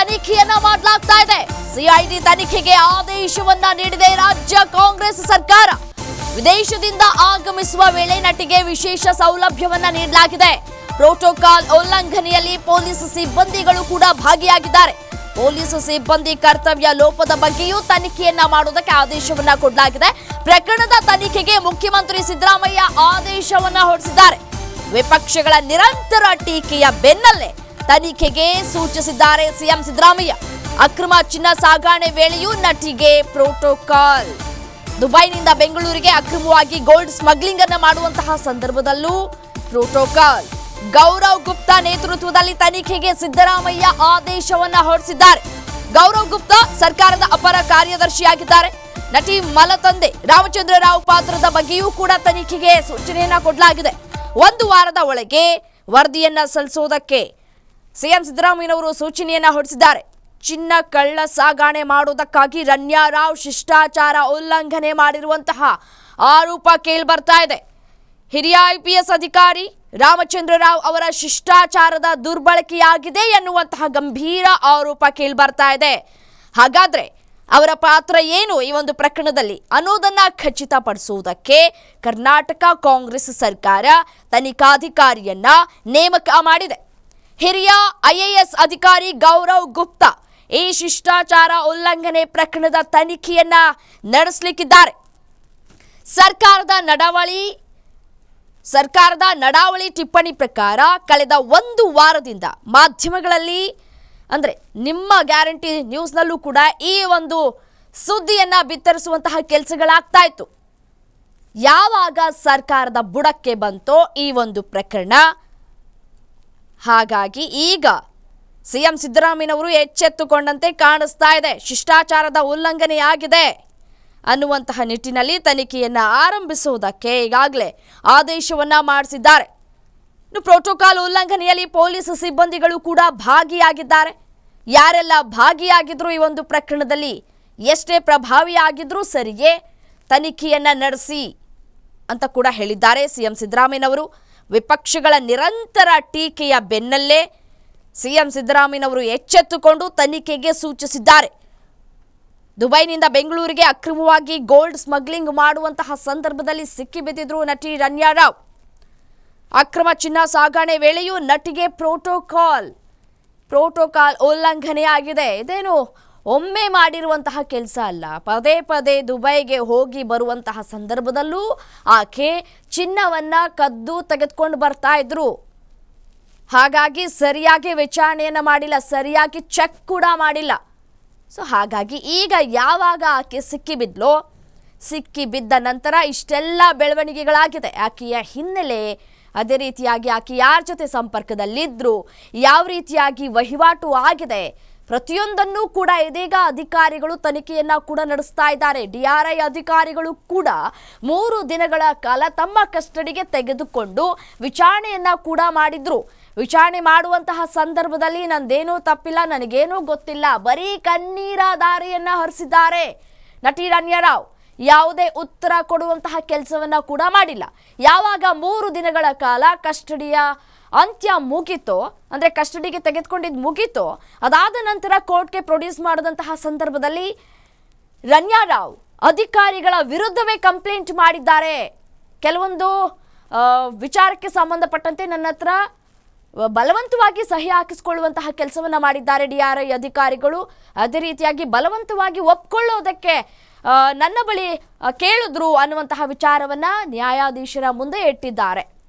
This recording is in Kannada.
ತನಿಖೆಯನ್ನ ಮಾಡಲಾಗ್ತಾ ಇದೆ. ಸಿಐಡಿ ತನಿಖೆಗೆ ಆದೇಶವನ್ನ ನೀಡಿದೆ ರಾಜ್ಯ ಕಾಂಗ್ರೆಸ್ ಸರ್ಕಾರ. ವಿದೇಶದಿಂದ ಆಗಮಿಸುವ ವೇಳೆ ನಟಿಗೆ ವಿಶೇಷ ಸೌಲಭ್ಯವನ್ನ ನೀಡಲಾಗಿದೆ. ಪ್ರೋಟೋಕಾಲ್ ಉಲ್ಲಂಘನೆಯಲ್ಲಿ ಪೊಲೀಸ್ ಸಿಬ್ಬಂದಿಗಳು ಕೂಡ ಭಾಗಿಯಾಗಿದ್ದಾರೆ. ಪೊಲೀಸ್ ಸಿಬ್ಬಂದಿ ಕರ್ತವ್ಯ ಲೋಪದ ಬಗ್ಗೆಯೂ ತನಿಖೆಯನ್ನ ಮಾಡುವುದಕ್ಕೆ ಆದೇಶವನ್ನ ಕೊಡಲಾಗಿದೆ. ಪ್ರಕರಣದ ತನಿಖೆಗೆ ಮುಖ್ಯಮಂತ್ರಿ ಸಿದ್ದರಾಮಯ್ಯ ಆದೇಶವನ್ನ ಹೊರಡಿಸಿದ್ದಾರೆ. ವಿಪಕ್ಷಗಳ ನಿರಂತರ ಟೀಕೆಯ ಬೆನ್ನಲ್ಲೇ ತನಿಖೆಗೆ ಸೂಚಿಸಿದ್ದಾರೆ ಸಿಎಂ ಸಿದ್ದರಾಮಯ್ಯ. ಅಕ್ರಮ ಚಿನ್ನ ಸಾಗಾಣೆ ವೇಳೆಯೂ ನಟಿಗೆ ಪ್ರೋಟೋಕಾಲ್. ದುಬೈನಿಂದ ಬೆಂಗಳೂರಿಗೆ ಅಕ್ರಮವಾಗಿ ಗೋಲ್ಡ್ ಸ್ಮಗ್ಲಿಂಗ್ ಅನ್ನು ಮಾಡುವಂತಹ ಸಂದರ್ಭದಲ್ಲೂ ಪ್ರೋಟೋಕಾಲ್. ಗೌರವ್ ಗುಪ್ತಾ ನೇತೃತ್ವದಲ್ಲಿ ತನಿಖೆಗೆ ಸಿದ್ದರಾಮಯ್ಯ ಆದೇಶವನ್ನ ಹೊರಡಿಸಿದ್ದಾರೆ. ಗೌರವ್ ಗುಪ್ತಾ ಸರ್ಕಾರದ ಅಪರ ಕಾರ್ಯದರ್ಶಿಯಾಗಿದ್ದಾರೆ. ನಟಿ ಮಲತಂದೆ ರಾಮಚಂದ್ರ ರಾವ್ ಪಾತ್ರದ ಬಗ್ಗೆಯೂ ಕೂಡ ತನಿಖೆಗೆ ಸೂಚನೆಯನ್ನ ಕೊಡಲಾಗಿದೆ. ಒಂದು ವಾರದ ಒಳಗೆ ವರದಿಯನ್ನ ಸಲ್ಲಿಸುವುದಕ್ಕೆ ಸಿಎಂ ಸಿದ್ದರಾಮಯ್ಯನವರು ಸೂಚನೆಯನ್ನ ಹೊರಡಿಸಿದ್ದಾರೆ. ಚಿನ್ನ ಕಳ್ಳ ಸಾಗಾಣೆ ಮಾಡುವುದಕ್ಕಾಗಿ ರಣ್ಯಾರಾವ್ ಶಿಷ್ಟಾಚಾರ ಉಲ್ಲಂಘನೆ ಮಾಡಿರುವಂತಹ ಆರೋಪ ಕೇಳಿ ಬರ್ತಾ ಇದೆ. ಹಿರಿಯ ಐಪಿಎಸ್ ಅಧಿಕಾರಿ ರಾಮಚಂದ್ರ ರಾವ್ ಅವರ ಶಿಷ್ಟಾಚಾರದ ದುರ್ಬಳಕೆಯಾಗಿದೆ ಎನ್ನುವಂತಹ ಗಂಭೀರ ಆರೋಪ ಕೇಳಿ ಬರ್ತಾ ಇದೆ. ಹಾಗಾದ್ರೆ ಅವರ ಪಾತ್ರ ಏನು ಈ ಒಂದು ಪ್ರಕರಣದಲ್ಲಿ? ಅನ್ನೋದನ್ನ ಖಚಿತಪಡಿಸುವುದಕ್ಕೆ ಕರ್ನಾಟಕ ಕಾಂಗ್ರೆಸ್ ಸರ್ಕಾರ ತನಿಖಾಧಿಕಾರಿಯನ್ನ ನೇಮಕ ಮಾಡಿದೆ. ಹಿರಿಯ ಐಎಎಸ್ ಅಧಿಕಾರಿ ಗೌರವ್ ಗುಪ್ತಾ ಈ ಶಿಷ್ಟಾಚಾರ ಉಲ್ಲಂಘನೆ ಪ್ರಕರಣದ ತನಿಖೆಯನ್ನ ನಡೆಸಲಿಕ್ಕಿದ್ದಾರೆ. ಸರ್ಕಾರದ ನಡಾವಳಿ ಸರ್ಕಾರದ ನಡಾವಳಿ ಟಿಪ್ಪಣಿ ಪ್ರಕಾರ ಕಳೆದ ಒಂದು ವಾರದಿಂದ ಮಾಧ್ಯಮಗಳಲ್ಲಿ, ಅಂದರೆ ನಿಮ್ಮ ಗ್ಯಾರಂಟಿ ನ್ಯೂಸ್ನಲ್ಲೂ ಕೂಡ ಈ ಒಂದು ಸುದ್ದಿಯನ್ನು ಬಿತ್ತರಿಸುವಂತಹ ಕೆಲಸಗಳಾಗ್ತಾ ಇತ್ತು. ಯಾವಾಗ ಸರ್ಕಾರದ ಬುಡಕ್ಕೆ ಬಂತೋ ಈ ಒಂದು ಪ್ರಕರಣ ಹಾಗಾಗಿ ಈಗ ಸಿಎಂ ಸಿದ್ದರಾಮಯ್ಯನವರು ಎಚ್ಚೆತ್ತುಕೊಂಡಂತೆ ಕಾಣಿಸ್ತಾ ಇದೆ. ಶಿಷ್ಟಾಚಾರದ ಉಲ್ಲಂಘನೆಯಾಗಿದೆ. ಅನ್ನುವಂತಹ ನಿಟ್ಟಿನಲ್ಲಿ ತನಿಖೆಯನ್ನು ಆರಂಭಿಸುವುದಕ್ಕೆ ಈಗಾಗಲೇ ಆದೇಶವನ್ನ ಮಾಡಿಸಿದ್ದಾರೆ. ಇನ್ನು ಪ್ರೋಟೋಕಾಲ್ ಉಲ್ಲಂಘನೆಯಲ್ಲಿ ಪೊಲೀಸ್ ಸಿಬ್ಬಂದಿಗಳು ಕೂಡ ಭಾಗಿಯಾಗಿದ್ದಾರೆ. ಯಾರೆಲ್ಲ ಭಾಗಿಯಾಗಿದ್ರು ಈ ಒಂದು ಪ್ರಕರಣದಲ್ಲಿ ಎಷ್ಟೇ ಪ್ರಭಾವಿಯಾಗಿದ್ರೂ ಸರಿಯೇ ತನಿಖೆಯನ್ನ ನಡೆಸಿ ಅಂತ ಕೂಡ ಹೇಳಿದ್ದಾರೆ ಸಿಎಂ ಸಿದ್ದರಾಮಯ್ಯನವರು. ವಿಪಕ್ಷಗಳ ನಿರಂತರ ಟೀಕೆಯ ಬೆನ್ನಲ್ಲೇ ಸಿಎಂ ಸಿದ್ದರಾಮಯ್ಯನವರು ಎಚ್ಚೆತ್ತುಕೊಂಡು ತನಿಖೆಗೆ ಸೂಚಿಸಿದ್ದಾರೆ. ದುಬೈನಿಂದ ಬೆಂಗಳೂರಿಗೆ ಅಕ್ರಮವಾಗಿ ಗೋಲ್ಡ್ ಸ್ಮಗ್ಲಿಂಗ್ ಮಾಡುವಂತಹ ಸಂದರ್ಭದಲ್ಲಿ ಸಿಕ್ಕಿಬಿದ್ದಿದ್ರು ನಟಿ ರನ್ಯಾ ರಾವ್. ಅಕ್ರಮ ಚಿನ್ನ ಸಾಗಣೆ ವೇಳೆಯೂ ನಟಿಗೆ ಪ್ರೋಟೋಕಾಲ್ ಪ್ರೋಟೋಕಾಲ್ ಉಲ್ಲಂಘನೆ ಆಗಿದೆ ಇದೇನು ಒಮ್ಮೆ ಮಾಡಿರುವಂತಹ ಕೆಲಸ ಅಲ್ಲ. ಪದೇ ಪದೇ ದುಬೈಗೆ ಹೋಗಿ ಬರುವಂತಹ ಸಂದರ್ಭದಲ್ಲೂ ಆಕೆ ಚಿನ್ನವನ್ನ ಕದ್ದು ತೆಗೆದುಕೊಂಡು ಬರ್ತಾ ಇದ್ರು. ಹಾಗಾಗಿ ಸರಿಯಾಗಿ ವಿಚಾರಣೆಯನ್ನು ಮಾಡಿಲ್ಲ, ಸರಿಯಾಗಿ ಚೆಕ್ ಕೂಡ ಮಾಡಿಲ್ಲ. ಸೊ ಹಾಗಾಗಿ ಈಗ ಯಾವಾಗ ಆಕೆ ಸಿಕ್ಕಿಬಿದ್ಲೋ ಸಿಕ್ಕಿ ಬಿದ್ದ ನಂತರ ಇಷ್ಟೆಲ್ಲ ಬೆಳವಣಿಗೆಗಳಾಗಿದೆ. ಆಕೆಯ ಹಿನ್ನೆಲೆ ಅದೇ ರೀತಿಯಾಗಿ ಆಕೆ ಯಾರ ಜೊತೆ ಸಂಪರ್ಕದಲ್ಲಿದ್ದರು ಯಾವ ರೀತಿಯಾಗಿ ವಹಿವಾಟು ಆಗಿದೆ ಪ್ರತಿಯೊಂದನ್ನೂ ಕೂಡ ಇದೀಗ ಅಧಿಕಾರಿಗಳು ತನಿಖೆಯನ್ನ ಕೂಡ ನಡೆಸ್ತಾ ಇದ್ದಾರೆ. ಡಿಆರ್ಐ ಅಧಿಕಾರಿಗಳು ಕೂಡ ಮೂರು ದಿನಗಳ ಕಾಲ ತಮ್ಮ ಕಸ್ಟಡಿಗೆ ತೆಗೆದುಕೊಂಡು ವಿಚಾರಣೆಯನ್ನ ಕೂಡ ಮಾಡಿದ್ರು. ವಿಚಾರಣೆ ಮಾಡುವಂತಹ ಸಂದರ್ಭದಲ್ಲಿ ನಂದೇನೂ ತಪ್ಪಿಲ್ಲ, ನನಗೇನೂ ಗೊತ್ತಿಲ್ಲ. ಬರೀ ಕಣ್ಣೀರ ದಾರಿಯನ್ನ ಹರಿಸಿದ್ದಾರೆ ನಟಿ ರಣ್ಯರಾವ್ ಯಾವುದೇ ಉತ್ತರ ಕೊಡುವಂತಹ ಕೆಲಸವನ್ನ ಕೂಡ ಮಾಡಿಲ್ಲ. ಯಾವಾಗ ಮೂರು ದಿನಗಳ ಕಾಲ ಕಸ್ಟಡಿಯ ಅಂತ್ಯ ಮುಗೀತು, ಅಂದ್ರೆ ಕಸ್ಟಡಿಗೆ ತೆಗೆದುಕೊಂಡಿದ್ದು ಮುಗೀತು. ಅದಾದ ನಂತರ ಕೋರ್ಟ್ಗೆ ಪ್ರೊಡ್ಯೂಸ್ ಮಾಡಿದಂತಹ ಸಂದರ್ಭದಲ್ಲಿ ರನ್ಯಾ ರಾವ್ ಅಧಿಕಾರಿಗಳ ವಿರುದ್ಧವೇ ಕಂಪ್ಲೇಂಟ್ ಮಾಡಿದ್ದಾರೆ. ಕೆಲವೊಂದು ವಿಚಾರಕ್ಕೆ ಸಂಬಂಧಪಟ್ಟಂತೆ ನನ್ನ ಹತ್ರ ಬಲವಂತವಾಗಿ ಸಹಿ ಹಾಕಿಸಿಕೊಳ್ಳುವಂತಹ ಕೆಲಸವನ್ನು ಮಾಡಿದ್ದಾರೆ ಡಿ ಆರ್ ಐ ಅಧಿಕಾರಿಗಳು. ಅದೇ ರೀತಿಯಾಗಿ ಬಲವಂತವಾಗಿ ಒಪ್ಕೊಳ್ಳೋದಕ್ಕೆ ನನ್ನ ಬಳಿ ಕೇಳಿದ್ರು ಅನ್ನುವಂತಹ ವಿಚಾರವನ್ನ ನ್ಯಾಯಾಧೀಶರ ಮುಂದೆ ಇಟ್ಟಿದ್ದಾರೆ